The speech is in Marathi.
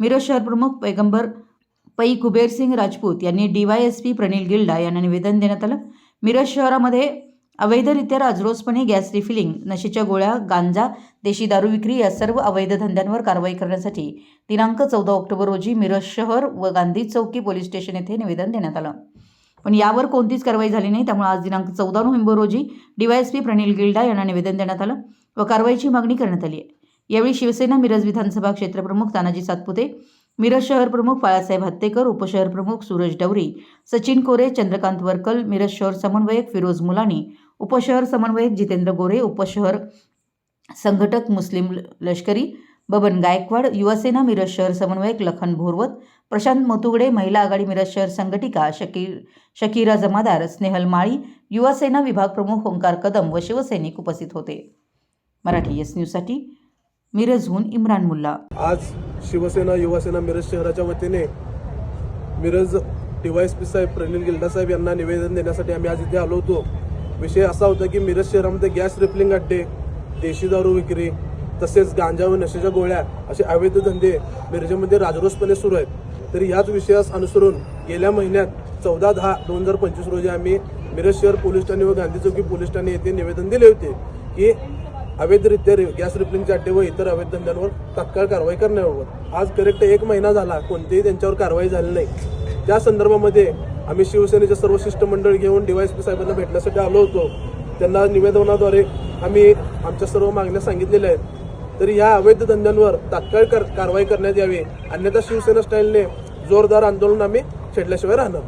मिरज शहर प्रमुख पैगंबर पै कुबेरसिंग राजपूत यांनी डीवायएसपी प्रणील गिल्डा यांना निवेदन देण्यात आलं. मिरज शहरामध्ये अवैधरित्या राजरोसपणे गॅस रिफिलिंग नशेच्या गोळ्या गांजा देशी दारू विक्री या सर्व अवैध धंद्यांवर कारवाई करण्यासाठी दिनांक चौदा ऑक्टोबर रोजी मिरज शहर व गांधी चौकी पोलीस स्टेशन येथे निवेदन देण्यात आलं. पण यावर कोणतीच कारवाई झाली नाही त्यामुळे आज दिनांक चौदा नोव्हेंबर रोजी डीवायएसपी प्रणील गिल्डा यांना निवेदन देण्यात आलं व कारवाईची मागणी करण्यात आली आहे. यावेळी शिवसेना मिरज विधानसभा क्षेत्रप्रमुख तानाजी सातपुते मिरज शहर प्रमुख बाळासाहेब हत्तेकर उपशहर प्रमुख सूरज डवरी सचिन कोरे चंद्रकांत वरकल मिरज शहर समन्वयक फिरोज मुलानी उपशहर समन्वयक जितेंद्र गोरे उपशहर संघटक मुस्लिम लष्करी बबन गायकवाड युवासेना मिरज शहर समन्वयक लखन भोरवत प्रशांत मोतुगडे महिला आघाडी मिरज शहर संघटिका शकीर शकीरा जमादार स्नेहल माळी युवासेना विभाग प्रमुख ओंकार कदम व शिवसैनिक उपस्थित होते. मराठी एस न्यूजसाठी मिरजहून इम्रान मुल्ला. आज शिवसेना युवासेना मिरज शहराच्या वतीने मिरज पी साहेब प्रणील गिल्डा साहेब यांना निवेदन देण्यासाठी आम्ही आज इथे आलो होतो. विषय असा होता की मिरज शहरामध्ये गॅस रिफिलिंग अड्डे देशी दारू विक्री तसेच गांजा व नशेच्या गोळ्या असे अवैध धंदे मिरजेमध्ये राजरोसपणे सुरू आहेत. तर याच विषयास अनुसरून गेल्या महिन्यात चौदा दहा दोन हजार पंचवीस रोजी आम्ही मिरज शहर पोलीस ठाणे व गांधी चौकी पोलीस ठाणे येथे निवेदन दिले होते की अवैधरित्या रि- गॅस रिफिलिंगचे अड्डे व इतर अवैध धंद्यांवर तात्काळ कारवाई करण्याबाबत आज करेक्ट एक महिना झाला. कोणतीही त्यांच्यावर कारवाई झाली नाही. त्या संदर्भामध्ये आम्ही शिवसेनेचे सर्व शिष्टमंडळ घेऊन डीवायएसपी साहेबांना भेटण्यासाठी आलो होतो त्यांना निवेदनाद्वारे आम्ही आमच्या सर्व मागण्या सांगितलेल्या आहेत. तरी या अवैध धंद्यांवर तात्काळ कर- कारवाई करण्यात यावी. अन्यथा शिवसेना स्टाईलने जोरदार आंदोलन आम्ही छेडल्याशिवाय राहणार.